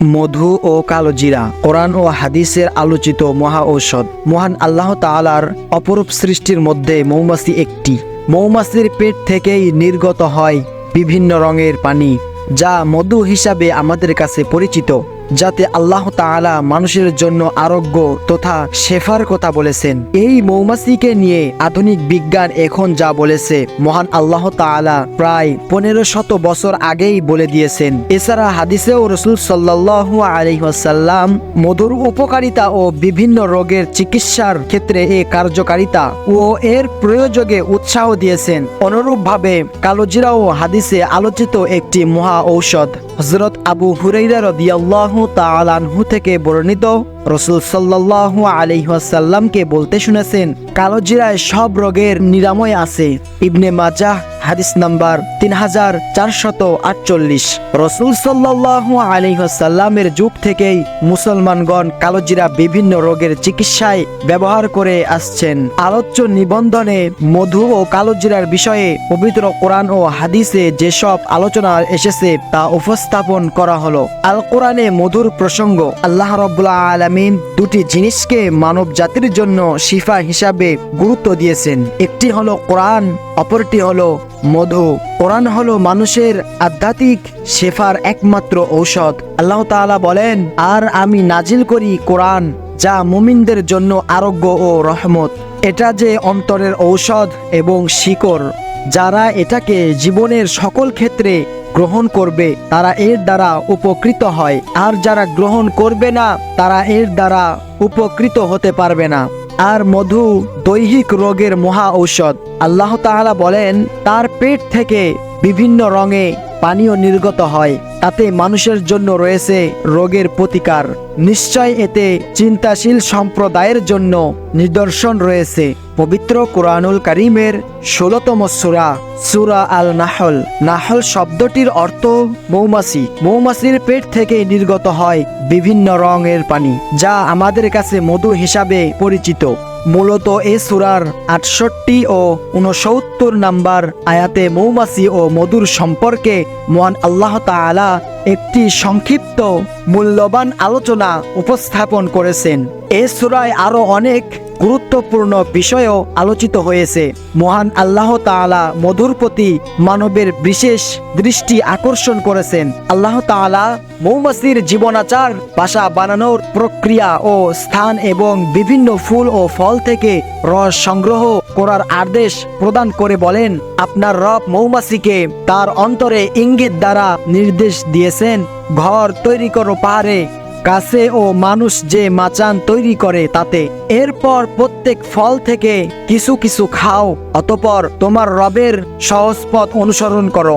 মধু ও কালোজিরা কোরআন ও হাদিসের আলোচিত মহা ঔষধ। মহান আল্লাহ তালার অপরূপ সৃষ্টির মধ্যে মৌমাছি একটি। মৌমাছির পেট থেকেই নির্গত হয় বিভিন্ন রঙের পানি, যা মধু হিসাবে আমাদের কাছে পরিচিত। যাতে আল্লাহ তাআলা মানুষের জন্য আরোগ্য তথা শেফার কথা বলেছেন। এই মৌমাছিকে নিয়ে আধুনিক বিজ্ঞান এখন যা বলেছে, মহান আল্লাহ তাআলা প্রায় পনেরো শত বছর আগেই বলে দিয়েছেন। এছাড়া হাদিসেও রসুল সাল্লাহ আলহিহাসাল্লাম মধুর উপকারিতা ও বিভিন্ন রোগের চিকিৎসার ক্ষেত্রে এ কার্যকারিতা ও এর প্রয়োজকে উৎসাহ দিয়েছেন। অনুরূপভাবে কালোজিরাও হাদিসে আলোচিত একটি মহা ঔষধ। হজরত আবু হুরাইরা রদিয়াল্লাহ তালানহু থেকে বর্ণিত রসুল সাল্লাল্লাহু আলাইহাসাল্লামকে বলতে শুনেছেন কালোজিরায় সব রোগের নিরাময় আছে। ইবনে মাজাহ, হাদিস নাম্বার তিন হাজার চারশত আটচল্লিশ। রসুল সাল্লাল্লাহু আলাইহাসাল্লামের যুগ থেকেই মুসলমানগণ কালোজিরা বিভিন্ন রোগের চিকিৎসায় ব্যবহার করে আসছেন। আলোচ্য নিবন্ধনে মধু ও কালোজিরার বিষয়ে পবিত্র কোরআন ও হাদিসে যেসব আলোচনা এসেছে তা উপস্থাপন করা হলো। আল কোরআনে মধুর প্রসঙ্গ, আল্লাহ রব্বুল্লাহ আলমিন দুটি জিনিসকে মানব জাতির জন্য শিফা হিসাবে গুরুত্ব দিয়েছেন। একটি হলো কোরআন, অপরটি হলো মধু। কোরআন হলো মানুষের আধ্যাত্মিক শেফার একমাত্র ঔষধ। আল্লাহ তাআলা বলেন, আর আমি নাজিল করি কোরআন, যা মুমিনদের জন্য আরোগ্য ও রহমত। এটা যে অন্তরের ঔষধ এবং শিকড়, যারা এটাকে জীবনের সকল ক্ষেত্রে গ্রহণ করবে, তারা এর দ্বারা উপকৃত হয়। আর যারা গ্রহণ করবে না, তারা এর দ্বারা উপকৃত হতে পারবে না। আর মধু দৈহিক রোগের মহা ঔষধ। আল্লাহ তাহালা বলেন, তার পেট থেকে বিভিন্ন রঙে পানীয় নির্গত হয়, তাতে মানুষের জন্য রয়েছে রোগের প্রতিকার। নিশ্চয় এতে চিন্তাশীল সম্প্রদায়ের জন্য নিদর্শন রয়েছে। পবিত্র কোরআনুল করিমের ষোলতম সুরা সুরা আল নাহল নাহল শব্দটির অর্থ মৌমাছি। মৌমাছির পেট থেকে নির্গত হয় বিভিন্ন রঙের পানি, যা আমাদের কাছে মধু হিসাবে পরিচিত। মূলত এ সুরার আটষট্টি ও উনসত্তর নাম্বার আয়াতে মৌমাছি ও মধুর সম্পর্কে মহান আল্লাহ তালা একটি সংক্ষিপ্ত, মূল্যবান আলোচনা উপস্থাপন করেছেন। এ সুরায় আরও অনেক গুরুত্বপূর্ণ বিষয়ও আলোচিত হয়েছে। মহান আল্লাহ তাআলা মধুর প্রতি মানবের বিশেষ দৃষ্টি আকর্ষণ করেছেন। আল্লাহ তাআলা মৌমাছির জীবনাচার, বাসা বানানোর প্রক্রিয়া ও স্থান এবং বিভিন্ন ফুল ও ফল থেকে রস সংগ্রহ করার আদেশ প্রদান করে বলেন, আপনার রব মৌমাছিকে তার অন্তরে ইঙ্গিত দ্বারা নির্দেশ দিয়েছেন। ঘর তৈরি করো পাহাড়ে গাছে ও মানুষ যে মাচান তৈরি করে তাতে, এরপর প্রত্যেক ফল থেকে কিছু কিছু খাও, অতপর তোমার রবের সহজ পথ অনুসরণ করো।